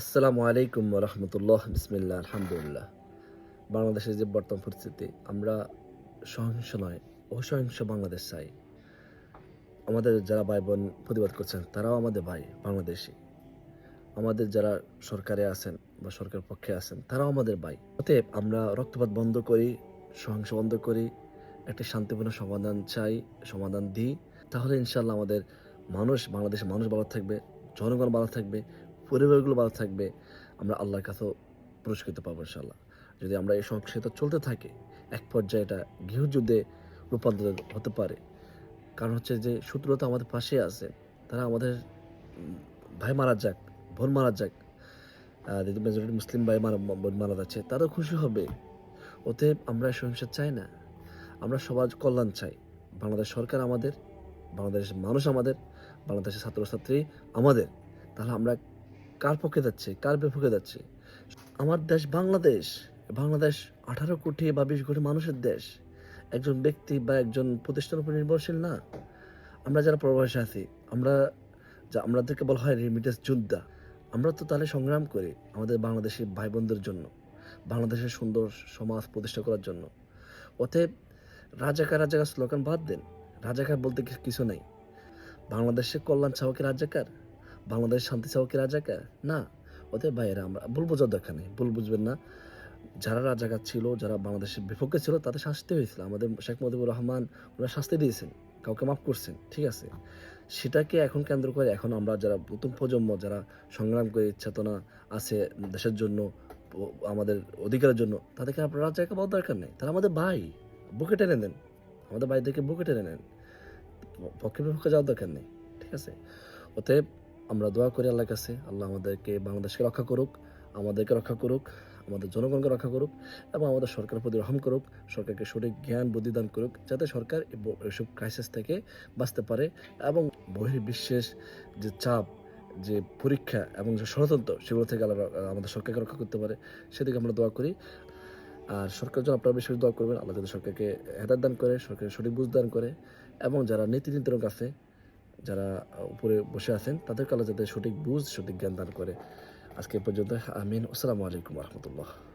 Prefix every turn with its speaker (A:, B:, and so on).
A: আসসালামু আলাইকুম রহমতুল্লাহ। বিসমিল্লা আলহামদুলিল্লাহ। বাংলাদেশের যে বর্তমান পরিস্থিতি, আমরা সহিংস নয়, অসহিংস বাংলাদেশ চাই। আমাদের যারা ভাই বোন প্রতিবাদ করছেন, তারাও আমাদের ভাই, বাংলাদেশি। আমাদের যারা সরকারে আছেন বা সরকার পক্ষে আছেন, তারাও আমাদের ভাই। অতএব আমরা রক্তপাত বন্ধ করি, সহিংস বন্ধ করি, একটি শান্তিপূর্ণ সমাধান চাই, সমাধান দিই। তাহলে ইনশাল্লাহ আমাদের মানুষ, বাংলাদেশের মানুষ ভালো থাকবে, জনগণ ভালো থাকবে পরিবারগুলো ভালো থাকবে, আমরা আল্লাহর কাছেও পুরস্কৃত পাবো ইনশাল্লাহ যদি আমরা এই সহিংসতা চলতে থাকে, এক পর্যায়ে এটা গৃহযুদ্ধে রূপান্তরিত হতে পারে। কারণ হচ্ছে যে শত্রুরা তো আমাদের পাশে আছে, তারা আমাদের ভাই মারা যাক, বোন মারা যাক মেজরিটি মুসলিম ভাই মারা, বোন মারা যাচ্ছে, তারাও খুশি হবে। ওতে আমরা সহিংসা চাই না। আমরা সবার কল্যাণ চাই। বাংলাদেশ সরকার আমাদের, বাংলাদেশের মানুষ আমাদের, বাংলাদেশের ছাত্রছাত্রী আমাদের। তাহলে আমরা কার পক্ষে যাচ্ছে, কার বিপক্ষে যাচ্ছে? আমার দেশ বাংলাদেশ। বাংলাদেশ আঠারো কোটি বা বিশ কোটি মানুষের দেশ। একজন ব্যক্তি বা একজন প্রতিষ্ঠানের উপর নির্ভরশীল না। আমরা যারা প্রবাসে আছি, আমরা যা, আমাদেরকে বলা হয় রেমিটেন্স যোদ্ধা। আমরা তো তাহলে সংগ্রাম করি আমাদের বাংলাদেশের ভাই বোনদের জন্য, বাংলাদেশের সুন্দর সমাজ প্রতিষ্ঠা করার জন্য। অতএব রাজাকার রাজাকার স্লোগান বাদ দেন। রাজাকার বলতে কিছু নেই। বাংলাদেশের কল্যাণ চাও কি রাজাকার? বাংলাদেশ শান্তি চাও কি রাজাকার না। ওদের বাইরে আমরা ভুল বোঝার দরকার নেই ভুল বুঝবেন না। যারা রাজাকার ছিল, যারা বাংলাদেশের বিপক্ষে ছিল, তাদের শাস্তি হয়েছিল। আমাদের শেখ মুজিবুর রহমান ওরা শাস্তি দিয়েছেন, কাউকে মাফ করছেন, ঠিক আছে? সেটাকে এখন কেন্দ্র করে এখন আমরা যারা নতুন প্রজন্ম, যারা সংগ্রাম করে চেতনা আছে দেশের জন্য আমাদের অধিকারের জন্য, তাদেরকে আপনার রাজাকে বলার দরকার নেই। তারা আমাদের ভাই। বুকে টেনে নেন। আমাদের ভাইদেরকে বুকে টেনে নেন। পক্ষে বিপক্ষে যাওয়ার দরকার নেই, ঠিক আছে? অতএব আমরা দোয়া করি আল্লাহর কাছে। আল্লাহ আমাদেরকে, বাংলাদেশকে রক্ষা করুক, আমাদেরকে রক্ষা করুক, আমাদের জনগণকে রক্ষা করুক এবং আমাদের সরকারের প্রতি রহম করুক, সরকারকে সঠিক জ্ঞান, বুদ্ধি দান করুক, যাতে সরকার এসব ক্রাইসিস থেকে বাঁচতে পারে এবং বহির্বিশ্বের যে চাপ, যে পরীক্ষা এবং যে ষড়যন্ত্র, সেগুলো থেকে আমাদের সরকারকে রক্ষা করতে পারে, সেদিকে আমরা দোয়া করি। আর সরকার যেন আপনারা বেশি দোয়া করবেন, আল্লাহ যাতে সরকারকে হেদায়ত দান করে সরকারের সঠিক বুঝ দান করে এবং যারা নীতি নির্ধারক আছে যারা উপরে বসে আছেন, তাদেরকে আল্লাহ যাতে সঠিক বুঝ, সঠিক জ্ঞান দান করে। আজকে পর্যন্ত, আমিন। আসসালামু আলাইকুম রহমতুল্লাহ।